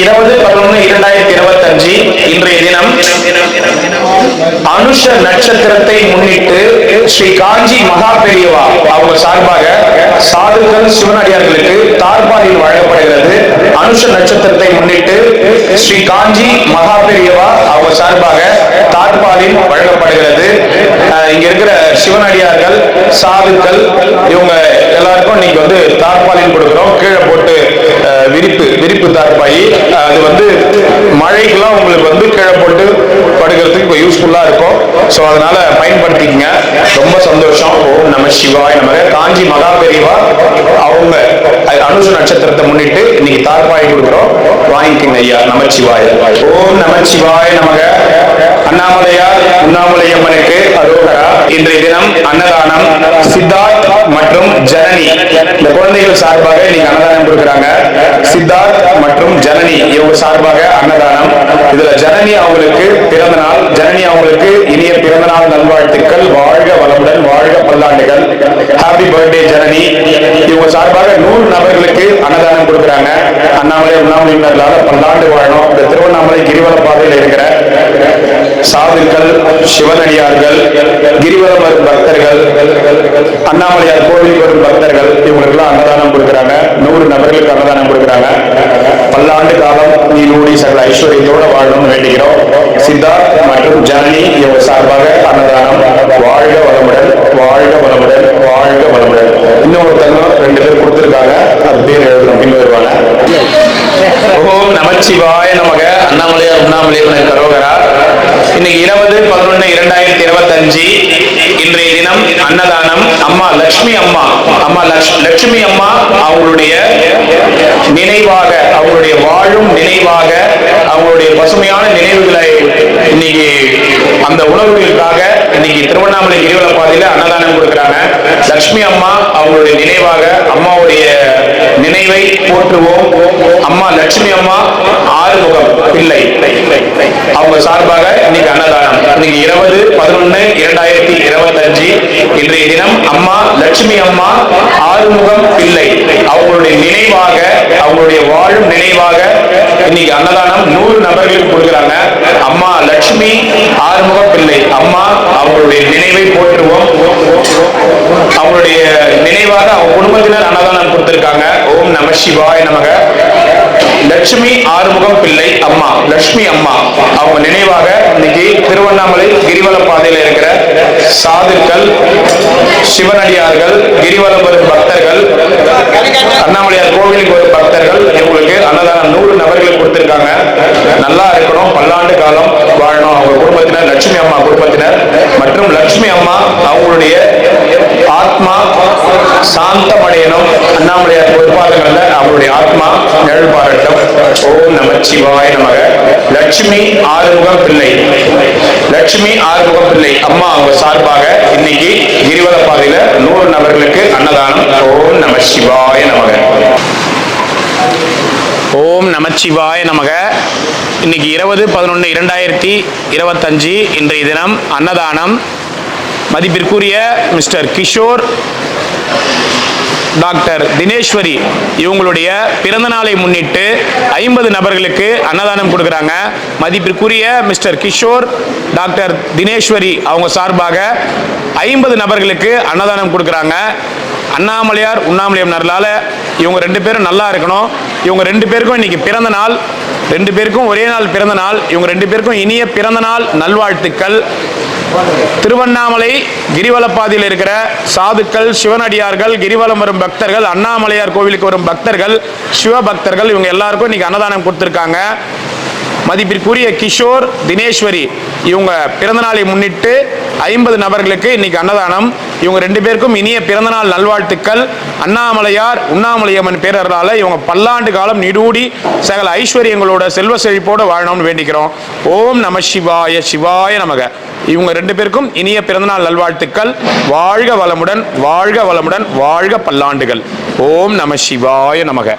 இருபது பதினொன்று இரண்டாயிரத்தி இருபத்தி அஞ்சு இன்றைய தினம் அனுஷ நட்சத்திரத்தை முன்னிட்டு ஸ்ரீ காஞ்சி மகா பெரியவா அவங்க சார்பாக சாதுக்கள் சிவனடியார்களுக்கு தார்பாலில் வழங்கப்படுகிறது. அனுஷ நட்சத்திரத்தை முன்னிட்டு ஸ்ரீ காஞ்சி மகா பெரியவா அவங்க சார்பாக தார்பாலில் வழங்கப்படுகிறது. இங்க இருக்கிற சிவனடியார்கள் சாதுக்கள் இவங்க எல்லாருக்கும் இன்னைக்கு வந்து தார்பாலில் கொடுக்குறோம் கீழே போட்டு விரிப்பு விரிப்பு தார்பாயி அது வந்து மழைக்கெல்லாம் உங்களுக்கு வந்து கீழே போட்டு படுக்கிறதுக்கு இப்போ யூஸ்ஃபுல்லாக இருக்கும். ஸோ அதனால பயன்படுத்திக்கங்க. ரொம்ப சந்தோஷம். ஓம் நம சிவாய் நமக. காஞ்சி மகா பெரியவா அவங்க அஹ், அனுஷ நட்சத்திரத்தை முன்னிட்டு இன்னைக்கு தார்பாய் கொடுக்குறோம். வாங்கிக்கங்க ஐயா. நமச்சிவாய ஓம் நமச்சிவாய நமக. அண்ணாமலையார் உண்ணாமலையம்மனுக்கு அரோகரா இன்றைய தினம் அன்னதானம் சித்தார்த் மற்றும் ஜனனி. இந்த குழந்தைகள் சார்பாக இன்னைக்கு அன்னதானம் கொடுக்குறாங்க. சித்தார்த் மற்றும் ஜனனி இவங்க சார்பாக அன்னதானம். இதுல ஜனனி அவங்களுக்கு பிறந்த நாள் ஜனனி அவங்களுக்கு இனிய பிறந்த நாள் நல்வாழ்த்துக்கள். வாழ்க வளமுடன் வாழ்க பல்லாண்டுகள். Happy birthday Janani. இவங்க சார்பாக நூறு நபர்களுக்கு அன்னதானம் கொடுக்குறாங்க. அண்ணாமலை உண்ணாமலை பல்லாண்டு வாழணும். இந்த திருவண்ணாமலை கிரிவல பாதையில் இருக்கிற சாதுக்கள் சிவனடியார்கள் கிரிவலம் வரும் பக்தர்கள் அண்ணாமலையார் கோவிலுக்கு வரும் பக்தர்கள் இவங்களுக்கெல்லாம் அன்னதானம் கொடுக்குறாங்க. நூறு நபர்களுக்கு அன்னதானம் கொடுக்குறாங்க. பல்லாண்டு காலம் நீ நூடி சகல ஐஸ்வர்யத்தோட வாழணும்னு வேண்டுகிறோம். சித்தார்த் மற்றும் ஜனனி இவங்க சார்பாக அன்னதானம். வாழ்க வளமுடன் வாழ்க வளமுடன் வாழ்க வளமுடன். இன்னொருத்தங்க ரெண்டு பேர் கொடுத்துருக்காங்க. அது பேர் எழுதணும் பின் வருவாங்க. ஓம் நமச்சிவாய நமக. அண்ணாமலையார் உண்ணாமலையார் கரோகரா. இன்னைக்கு இருபது பதினொன்னு இரண்டாயிரத்தி இருபத்தி அஞ்சு இன்றைய தினம் அன்னதானம். அம்மா லட்சுமி அம்மா. அம்மா லட்சுமி அம்மா அவங்களுடைய நினைவாக அவங்களுடைய வாழும் நினைவாக அவங்களுடைய பசுமையான நினைவுகளை இன்னைக்கு அந்த உணவுகளுக்காக இன்னைக்கு திருவண்ணாமலை கிரிவல பாதையில அன்னதானம் கொடுக்குறாங்க. லட்சுமி அம்மா அவங்களுடைய நினைவாக அம்மாவுடைய நினைவை போற்றுவோம். அம்மா லட்சுமி அம்மா ஆறுமுகம் பிள்ளை அவங்க சார்பாக இன்னைக்கு அன்னதானம். இன்னைக்கு இருபது பதினொன்னு இரண்டாயிரத்தி இருபத்தஞ்சு இன்றைய தினம் அம்மா லட்சுமி அம்மா ஆறுமுகம் பிள்ளை. அவங்களுடைய நினைவாக அவங்களுடைய வாழும் நினைவாக இன்னைக்கு அன்னதானம் நூறு நபர்களுக்கு கொடுக்குறாங்க. அம்மா லட்சுமி ஆறுமுகம் பிள்ளை. அம்மா அவங்களுடைய நினைவை போற்றுவோம். அவங்களுடைய நினைவாக அவங்க குடும்பத்தினர் அன்னதானம் கொடுத்திருக்காங்க. ஓம் நம சிவாய நமக. லட்சுமி ஆறுமுகம் பிள்ளை அம்மா லட்சுமி அம்மா. அவங்க நினைவாக இன்னைக்கு திருவண்ணாமலை கிரிவல பாதையில இருக்கிற சாதுக்கள் சிவனடியார்கள் கிரிவலம் வரும் பக்தர்கள் அண்ணாமலையார் கோவிலுக்கு வரும் பக்தர்கள் இவங்களுக்கு அன்னதானம் நூறு நபர்களுக்கு கொடுத்திருக்காங்க. நல்லா இருக்கணும் பல்லாண்டு காலம் வாழணும். அவங்க குடும்பத்தினர் லட்சுமி அம்மா குடும்பத்தினர். மற்றும் லட்சுமி அம்மா அவங்களுடைய ஆத்மா சாந்தமடையணும். அண்ணாமலையார் பொறுப்பாளர்கள்ல அவருடைய ஆத்மா நிழல் பாரட்டும் ஓம் நமச்சிவாய நமக. லட்சுமி ஆறுமுகம் பிள்ளை. லட்சுமி ஆறுமுகம் பிள்ளை. அம்மா அவங்க சார்பாக இன்னைக்கு கிரிவல பாதையில நூறு நபர்களுக்கு அன்னதானம். ஓம் நம சிவாய நமக. ஓம் நமச்சிவாய நமக. இன்னைக்கு இருபது பதினொன்று இரண்டாயிரத்தி இருபத்தஞ்சு இன்றைய தினம் அன்னதானம். மதிப்பிற்குரிய மிஸ்டர் கிஷோர் டாக்டர் தினேஸ்வரி இவங்களுடைய பிறந்த நாளை முன்னிட்டு ஐம்பது நபர்களுக்கு அன்னதானம் கொடுக்குறாங்க. மதிப்பிற்குரிய மிஸ்டர் கிஷோர் டாக்டர் தினேஸ்வரி அவங்க சார்பாக ஐம்பது நபர்களுக்கு அன்னதானம் கொடுக்குறாங்க. அண்ணாமலையார் உண்ணாமலையம் நரலால இவங்க ரெண்டு பேரும் நல்லா இருக்கணும். இவங்க ரெண்டு பேருக்கும் இன்னைக்கு பிறந்த நாள். ரெண்டு பேருக்கும் ஒரே நாள் பிறந்த நாள். இவங்க ரெண்டு பேருக்கும் இனிய பிறந்த நாள். நல்வாழ்த்துக்கள். திருவண்ணாமலை கிரிவலப்பாதையில் இருக்கிற சாதுக்கள் சிவனடியார்கள் கிரிவலம் வரும் பக்தர்கள் அண்ணாமலையார் கோவிலுக்கு வரும் பக்தர்கள் சிவபக்தர்கள் இவங்க எல்லாருக்கும் இன்னைக்கு அன்னதானம் கொடுத்துருக்காங்க. மதிப்பிற்குரிய கிஷோர் தினேஸ்வரி இவங்க பிறந்தநாளை முன்னிட்டு ஐம்பது நபர்களுக்கு இன்னைக்கு அன்னதானம். இவங்க ரெண்டு பேருக்கும் இனிய பிறந்தநாள் நல்வாழ்த்துக்கள். அண்ணாமலையார் உண்ணாமலையம்மன் பேரர்களால் இவங்க பல்லாண்டு காலம் நிடூடி சகல ஐஸ்வர்யங்களோட செல்வ செழிப்போடு வாழணும்னு வேண்டிக்கிறோம். ஓம் நம சிவாய சிவாய நமக. இவங்க ரெண்டு பேருக்கும் இனிய பிறந்தநாள் நல்வாழ்த்துக்கள். வாழ்க வளமுடன் வாழ்க வளமுடன் வாழ்க பல்லாண்டுகள். ஓம் நம சிவாய நமக.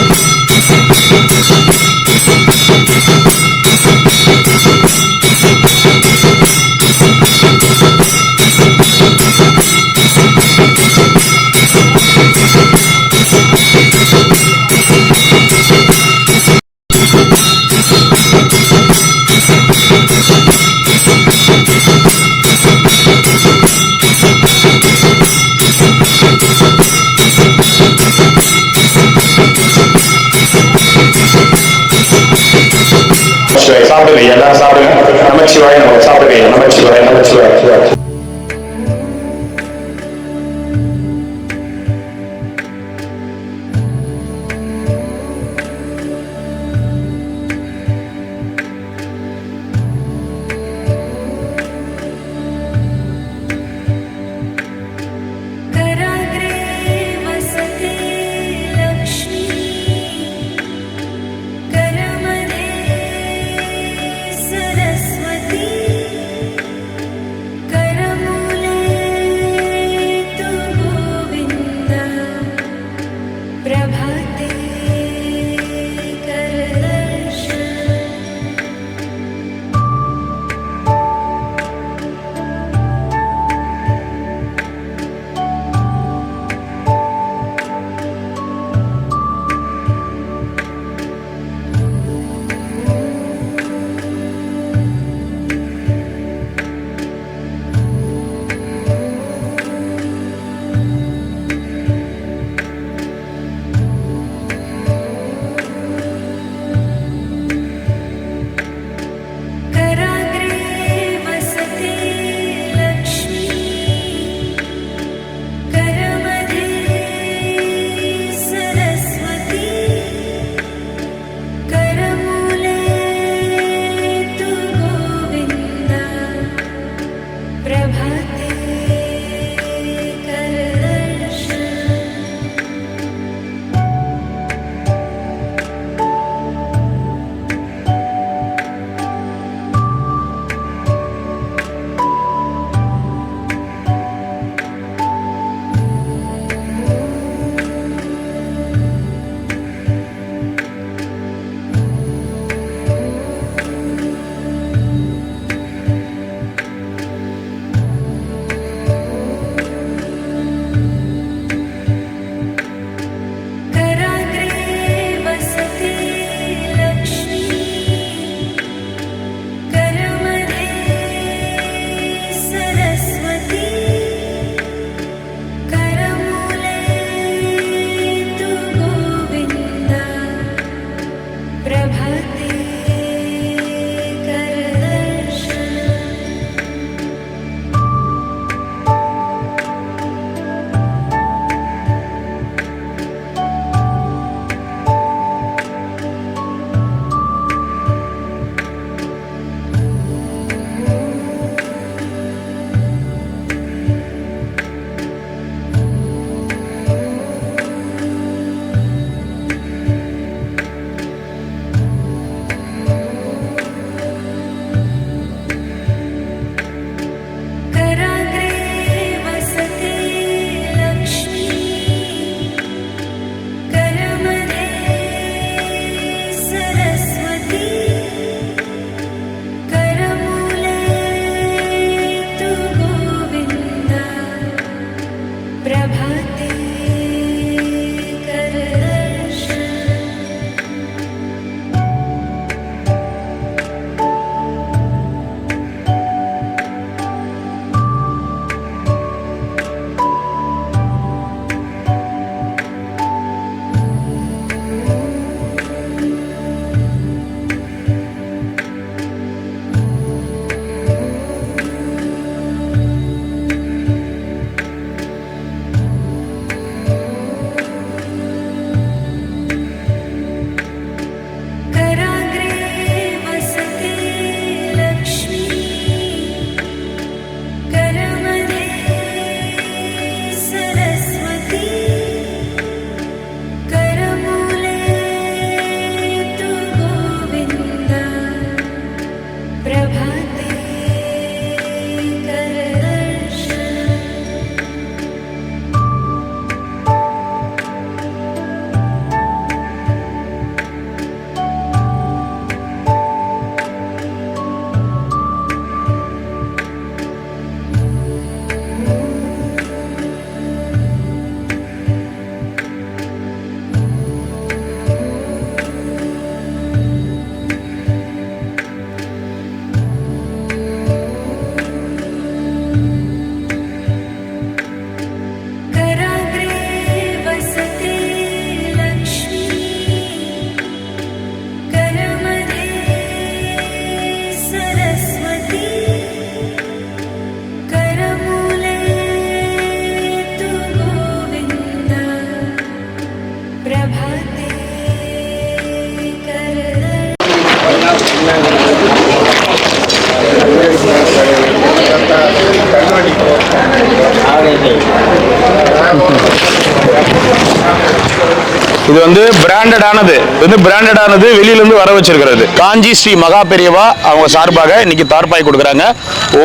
இது வந்து பிராண்டடானது இது வந்து பிராண்டடானது வெளியிலேருந்து வர வச்சிருக்கிறது. காஞ்சி ஸ்ரீ மகா பெரியவா அவங்க சார்பாக இன்னைக்கு தார்பாய் கொடுக்குறாங்க.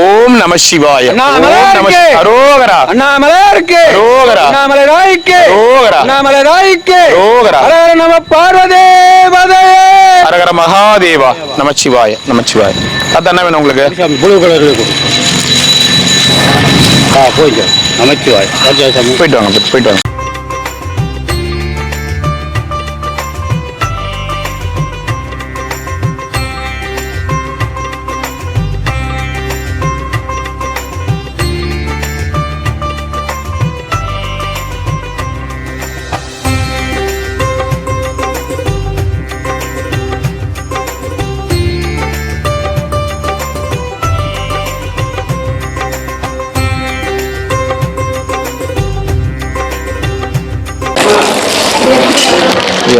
ஓம் நம சிவாய. அரோகரா. அண்ணாமலை இருக்கு அரோகரா. அண்ணாமலை ராய்க்கு அரோகரா. அண்ணாமலை ராய்க்கு அரோகரா. நம பார்வதே ஹரஹர மகாதேவா. நம சிவாய. நம சிவாய. தாத்தா என்ன வேணும் உங்களுக்கு ப்ளூ கலர் இருக்கும் நமச்சிவாய் போயிட்டு வாங்க போயிட்டு வாங்க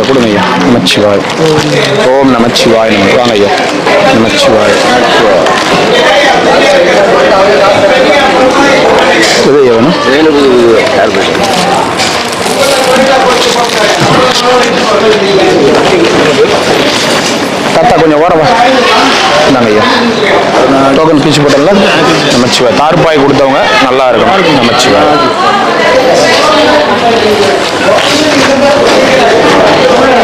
கொடுங்க ஐயா நமச்சிவாய். ஓம் நமச்சிவாய் நம வாங்க ஐயா நமச்சிவாய். இது ஐயா வேணும் தாத்தா கொஞ்சம் ஓரவா இந்தாங்க ஐயா. டோக்கன் பிச்சு போட்டல நமச்சிவா தார்பாய் கொடுத்தவங்க நல்லா இருக்கணும். நமச்சிவா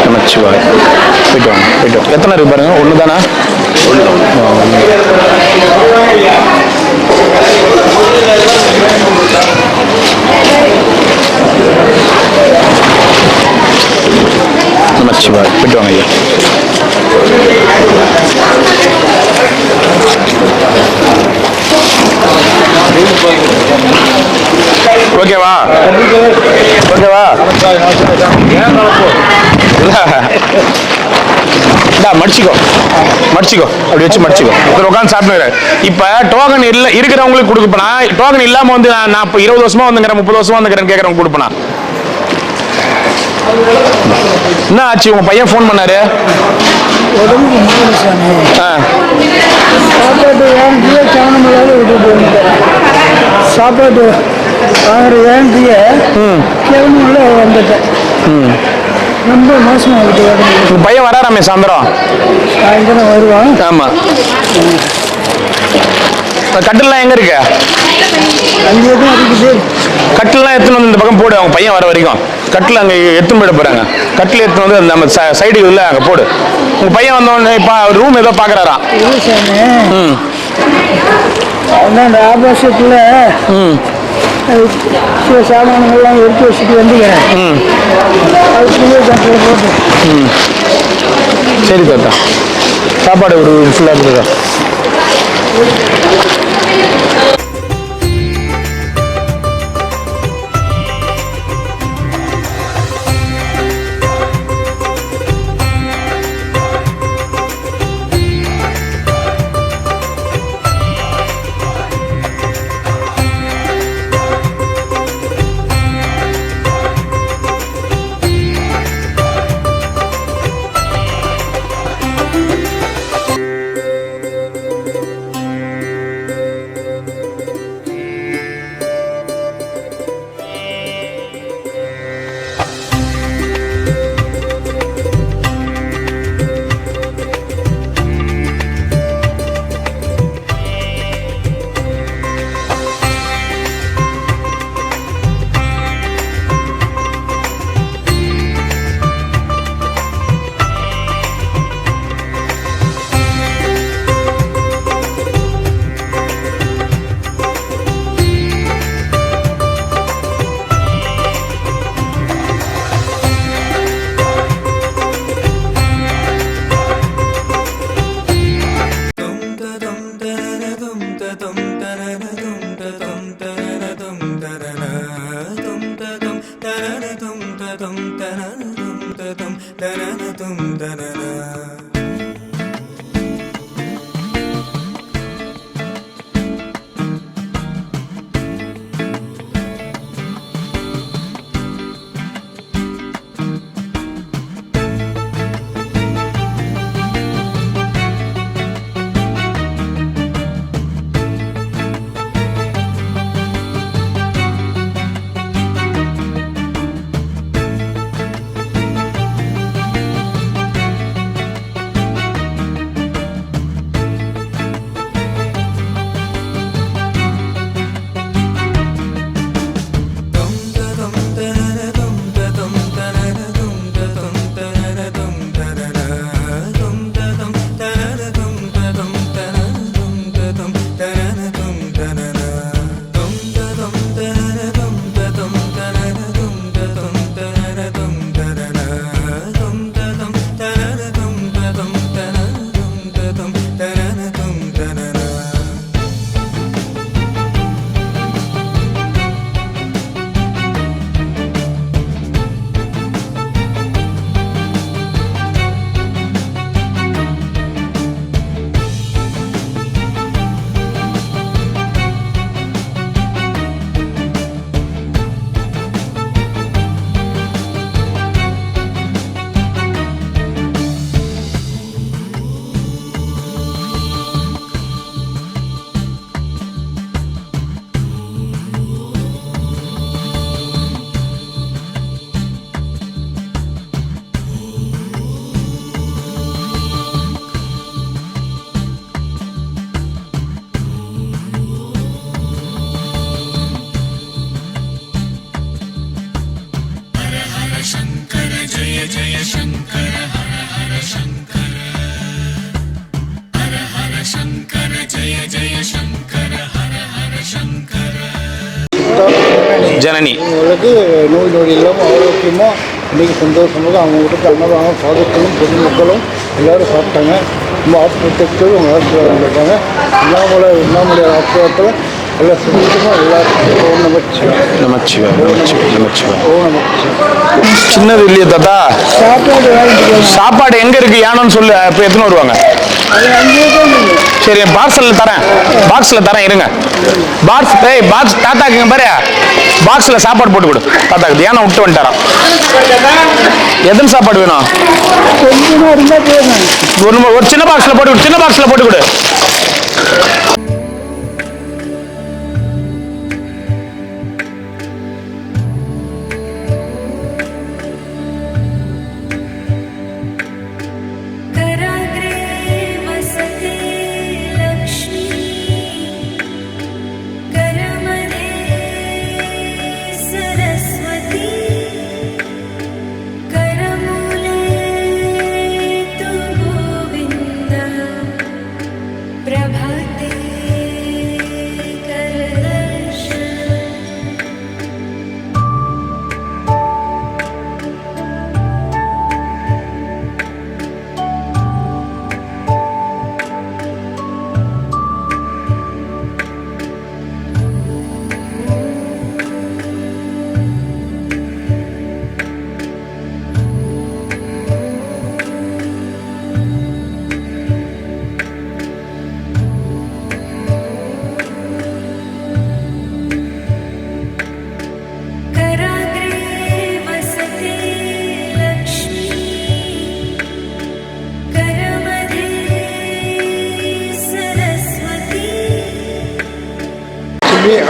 நமச்சிவா போயிட்டு வாங்க போயிட்டு வாங்க. எத்தனை இருக்கு பாருங்க? ஒன்று தானே நமச்சிவா போயிட்டு வாங்க ஐயா. இல்ல மடிச்சுக்கோ. மடிச்சுக்கோ. அப்படி வச்சு மடிச்சுக்கோ. சரி உட்காந்து சாப்பிட்டு இப்போ டோக்கன் இல்ல இருக்கிறவங்களுக்கு கொடுக்கப்பனா டோக்கன் இல்லாம வந்து நான் இப்போ இருபது வருஷமா வந்துக்கிறேன் முப்பது வருஷமா வந்துக்கிறேன் கேட்குறவங்க கொடுப்பனா? என்ன ஆச்சு? உங்க பையன் ஃபோன் பண்ணாரு? சாப்பாடு முடியல சாமி ஆ சாப்பாட்டு வாங்கிய சாணமலால விட்டுட்டு வந்துட்டேன் ரொம்ப மோசமாக உங்க பையன் வராராமே சாயந்தரம் சாயந்தரம் வருவான். ஆமா. கட்டில்லாம் எங்க இருக்கு? தான் இருக்குது கட்டிலாம் எடுத்துன்னு வந்து இந்த பக்கம் போடு அவங்க பையன் வர வரைக்கும். கட்டில் அங்கே எடுத்துன்னு போயிட போறாங்க. கட்டில் எடுத்துன்னு வந்து நம்ம சைடு இல்லை அங்கே போடு. உங்க பையன் வந்தோடனே இப்போ ரூம் ஏதோ சாமி. ம். அந்த ஆபோசிட்டில் ம். சில சாமான்கள்லாம் எடுத்து வச்சுட்டு வந்துக்கிறேன் அது புதிய கட்டில் போட்டு சரி தாத்தா. சாப்பாடு ஒரு ஃபுல்லாக இருக்குதா நோய் நொடி இல்லாமல் ஆரோக்கியமாக இன்றைக்கி சந்தோஷமாக அவங்க வீட்டுக்கு அன்னதானம் சாதுக்களும் பொதுமக்களும் எல்லாரும் சாப்பிட்டாங்க. ரொம்ப ஆத்மத்தோடு அவங்க ஆசீர்வாதம் இருக்காங்க அண்ணாமலை அண்ணாமலை ஆசீர்வாதத்தில் எல்லாம் சுத்தமாக எல்லாத்துக்கும் ஓம் நமச்சிவாய் ஓம் நமச்சிவாய் சின்னது இல்லையா தாத்தா? சாப்பாடு சாப்பாடு எங்க இருக்கு? யானன்னு சொல்லு. இப்போ எத்தனை வருவாங்க? சரி பார்சல்ல தரேன். பாக்ஸ்ல தரேன் இருங்க. பாக்ஸ் டேய் பாக்ஸ் தாத்தாக்கு இங்க பாரு. பாக்ஸ்ல சாப்பாடு போட்டு கொடு. தாத்தாக்கு ஏன்னா விட்டு வந்துட்டாராம் எத்தனை சாப்பாடு வேணும்? ஒரு ஒரு சின்ன பாக்ஸ்ல போட்டு கொடு சின்ன பாக்ஸ்ல போட்டு கொடு.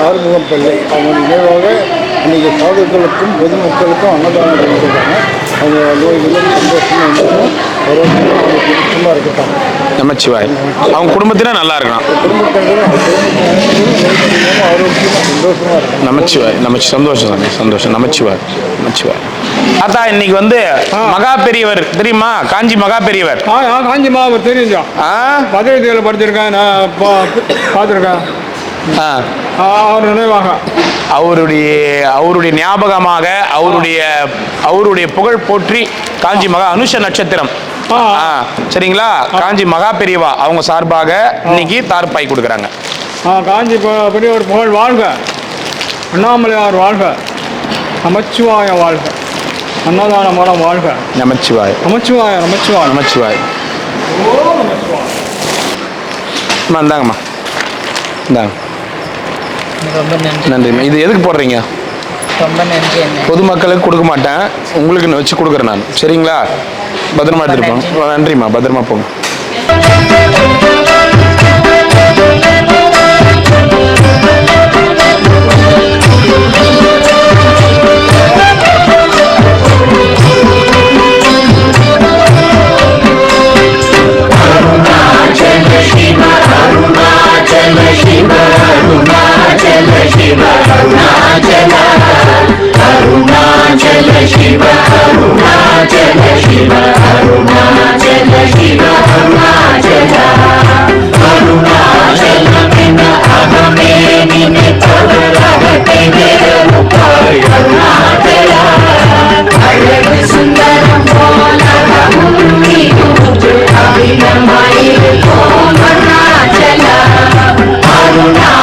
ஆறுமுகம் பிள்ளை. அவங்க நினைவாக இன்னைக்கு சாதுக்களுக்கும் பொதுமக்களுக்கும் அன்னதானம் கொடுத்துருக்காங்க அவங்க நோய்களும் சந்தோஷமாக இருக்கணும் ஆரோக்கியமாக அவங்க சுத்தமாக இருக்கட்டும் நமச்சிவாய். அவங்க குடும்பத்தினர் நல்லா இருக்கலாம் குடும்பத்தினரும் ஆரோக்கியமாக சந்தோஷமாக இருக்கணும் நமச்சிவாய். நமச்சி சந்தோஷம் சாமி சந்தோஷம். நமச்சிவாய். நமச்சிவாய். தாத்தா இன்னைக்கு வந்து மகா பெரியவர் தெரியுமா? காஞ்சி மகா பெரியவர் ஆ ஆ காஞ்சி மாவு தெரியுங்க ஆ? பத்திரிகையில் படிச்சிருக்கேன் நான் பார்த்துருக்கேன். ஆ. அவர் நினைவாக. அவருடைய அவருடைய ஞாபகமாக அவருடைய அவருடைய புகழ் போற்றி காஞ்சி மகா அனுஷ நட்சத்திரம். சரிங்களா? காஞ்சி மகா பெரியவா அவங்க சார்பாக இன்னைக்கு தார்பாய் கொடுக்குறாங்க. காஞ்சி ப- பெரியவர் புகழ் வாழ்க. அண்ணாமலையார் வாழ்க. நமச்சிவாய வாழ்க. அன்னதான மரம் வாழ்க. நமச்சிவாய். நமச்சிவாய நமச்சிவாய. நமச்சிவாய். அம்மா இந்தாங்கம்மா. இந்தாங்க. ரொம்ப நன்றி. நன்றிம்மா. இது எதுக்கு போடுறீங்க? ரொம்ப நன்றி அண்ணன் பொதுமக்களுக்கு கொடுக்க மாட்டேன். உங்களுக்கு வச்சு கொடுக்குறேன் நான். சரிங்களா? பத்திரமா எடுத்துட்டு போங்க. நன்றிம்மா. பத்திரமா போங்க. శివ అరుణాచల అరుణాచల శివ అరుణాచల శివ అరుణాచల శివ అరుణాచల అరుణాచల నిన అహమే అరుణాచల అరుణాచల అరుణాచల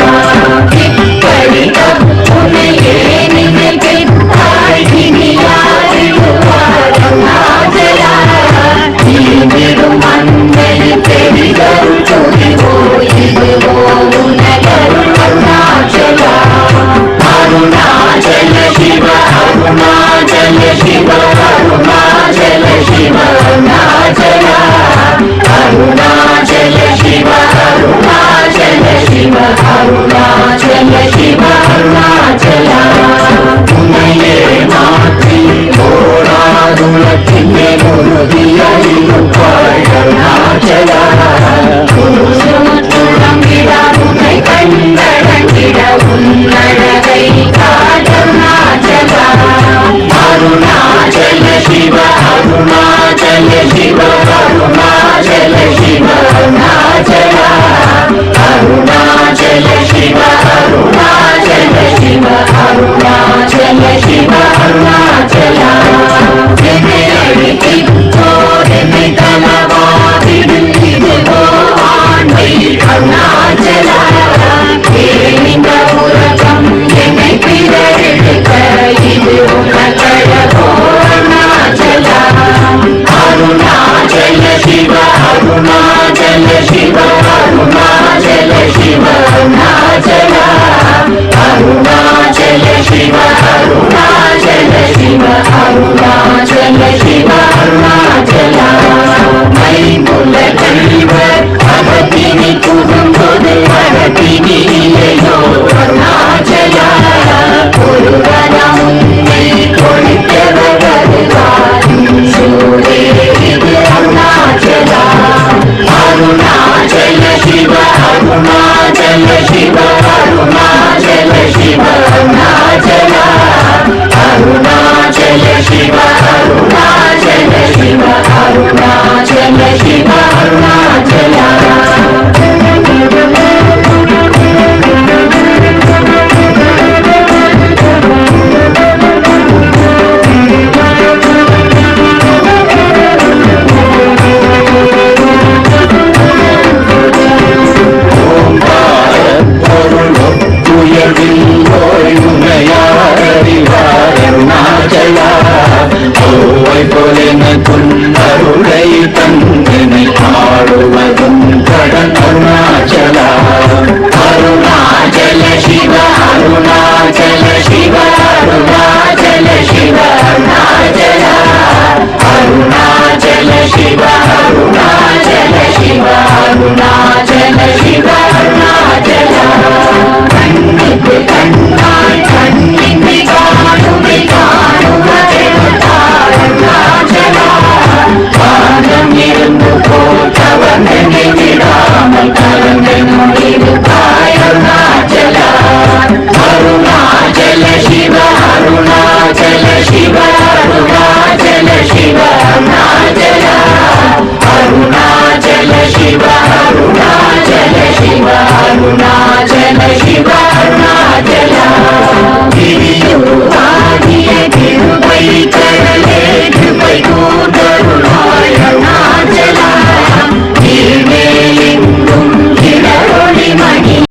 शिवा